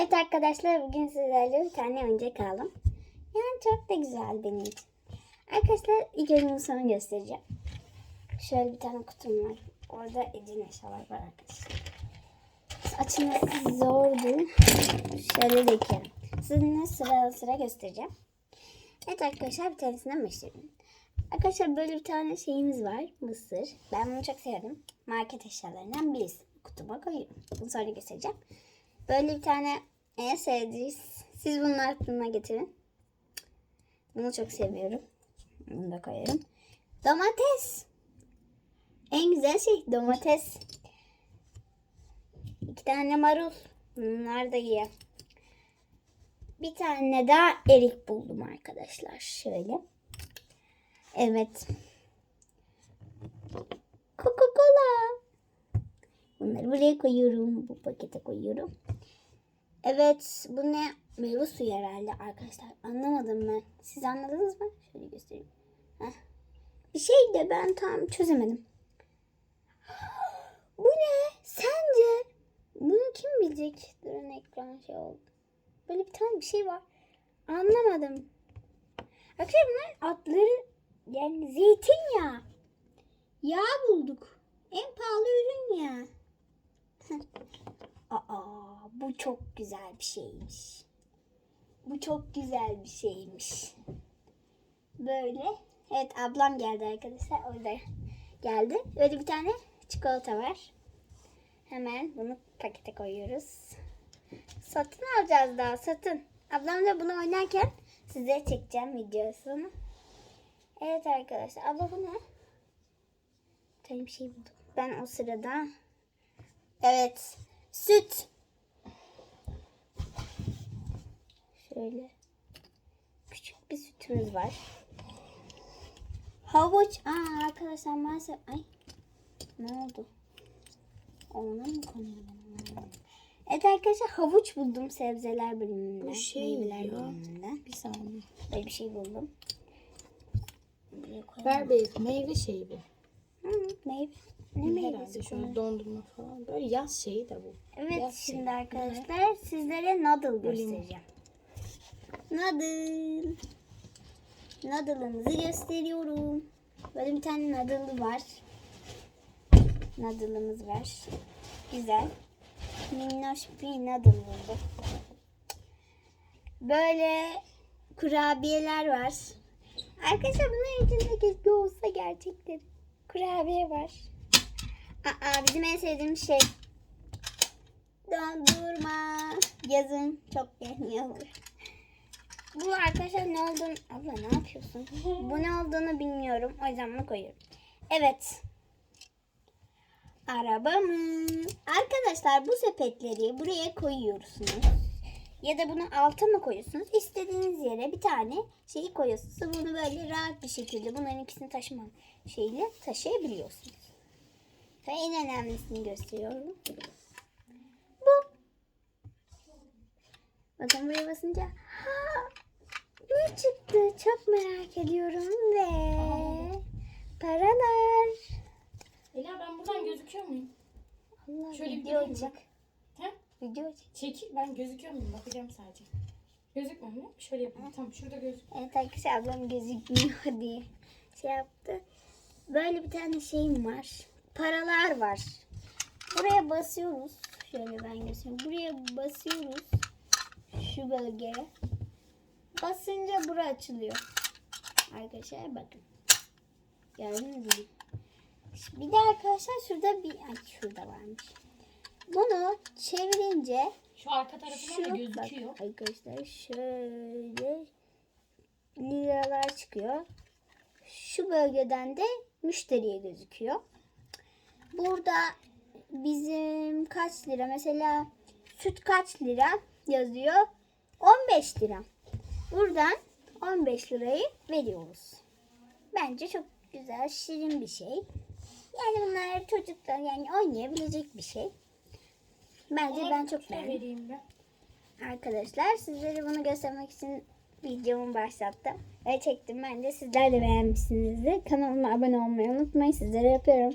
Evet arkadaşlar bugün sizlerle bir tane oyuncak aldım. Yani çok da güzel benim için. Arkadaşlar ilk önce sana göstereceğim. Şöyle bir tane kutum var. Orada Ece'nin eşyalar var arkadaşlar. Açılması zordu. Şöyle döküyorum. Sizinle sıra sıra göstereceğim. Evet arkadaşlar bir tanesinden başlayalım. Arkadaşlar böyle bir tane şeyimiz var. Mısır. Ben bunu çok sevdim. Market eşyalarından birisi. Kutuma koyuyorum. Bunu sonra göstereceğim. Böyle bir tane en sevdiğiniz. Siz bunun aklına getirin. Bunu çok seviyorum. Bunu da koyarım. Domates. En güzel şey domates. İki tane marul. Bunlar da iyi. Bir tane daha erik buldum arkadaşlar. Şöyle. Evet. Coca-Cola. Bunları buraya koyuyorum. Bu pakete koyuyorum. Evet. Bu ne? Meyve suyu herhalde arkadaşlar. Anlamadım ben. Siz anladınız mı? Şöyle göstereyim. Heh. Bir şey de ben tam çözemedim. Bu ne? Sence? Bunu kim bilecek? Durun ekran şey oldu. Böyle bir tane bir şey var. Anlamadım. Arkadaşlar bunların adları yani zeytinyağı. Yağ bulduk. En pahalı ürün ya. Aa, bu çok güzel bir şeymiş. Bu çok güzel bir şeymiş. Böyle. Evet ablam geldi arkadaşlar. Orada geldi. Böyle bir tane çikolata var. Hemen bunu pakete koyuyoruz. Satın alacağız daha satın. Ablam da bunu oynarken size çekeceğim videosunu. Evet arkadaşlar. Abla bu ne? Bir bir şey buldum. Ben o sırada Evet. Süt. Şöyle. Küçük bir sütümüz var. Havuç. Aa arkadaşlar maalesef. Ay. Ne oldu? Ona mı konuyor benim? Evet arkadaşlar havuç buldum sebzeler bölümünden. Bu şey meyveler ya. bölümünden. Bir saniye. Böyle bir şey buldum. Ver bir meyve şeyi bu. Hı, meyve. Ne meyvesi Herhalde bu? şöyle dondurma falan. Böyle yaz şeyi de bu. Evet Yaz şimdi şeyi. arkadaşlar sizlere noodle göstereceğim. Noodle. Noodle'ımızı gösteriyorum. Böyle bir tane noodle var. Noodle'ımız var. Güzel. Minnoş bir noodle buldum. Böyle kurabiyeler var. Arkadaşlar bunların içinde keşke olsa gerçekten. Kurabiye var. Aa, bizim en sevdiğimiz şey Dondurma. Yazın çok yeniyor. Bu arkadaşlar ne olduğunu... Abla ne yapıyorsun? Bu ne olduğunu bilmiyorum. O yüzden bunu koyuyorum. Evet. Arabamız. Arkadaşlar bu sepetleri buraya koyuyorsunuz. Ya da bunu alta mı koyuyorsunuz? İstediğiniz yere bir tane şeyi koyuyorsunuz. Bunu böyle rahat bir şekilde bunların ikisini taşıma şeyle taşıyabiliyorsunuz. Ve en önemlisini gösteriyorum. Bu. Bakın buraya basınca ha, ne çıktı çok merak ediyorum ve paralar. Ela ben buradan gözüküyor muyum? Allah Şöyle bir video durayım çek. bak. He? Video çek. Çekil ben gözüküyor muyum? Bakacağım sadece. Gözükmüyor mu? Şöyle yapayım. Tamam şurada gözük. Evet arkadaşlar ablam gözükmüyor diye şey yaptı. Böyle bir tane şeyim var. Paralar var. Buraya basıyoruz. Şöyle ben göstereyim. Buraya basıyoruz. Şu bölgeye. Basınca bura açılıyor. Arkadaşlar bakın. Gördünüz mü? Bir de arkadaşlar şurada bir... Ay şurada varmış. Bunu çevirince Şu arka tarafından da şu gözüküyor. bak arkadaşlar şöyle liralar çıkıyor. Şu bölgeden de müşteriye gözüküyor. Burada bizim kaç lira mesela süt kaç lira yazıyor? 15 lira. Buradan 15 lirayı veriyoruz. Bence çok güzel, şirin bir şey. Yani bunlar çocuklar yani oynayabilecek bir şey. Bence ben çok beğendim. ben. Arkadaşlar sizlere bunu göstermek için videomu başlattım ve çektim. Bence sizler de beğenmişsinizdir. Kanalıma abone olmayı unutmayın. Sizlere yapıyorum.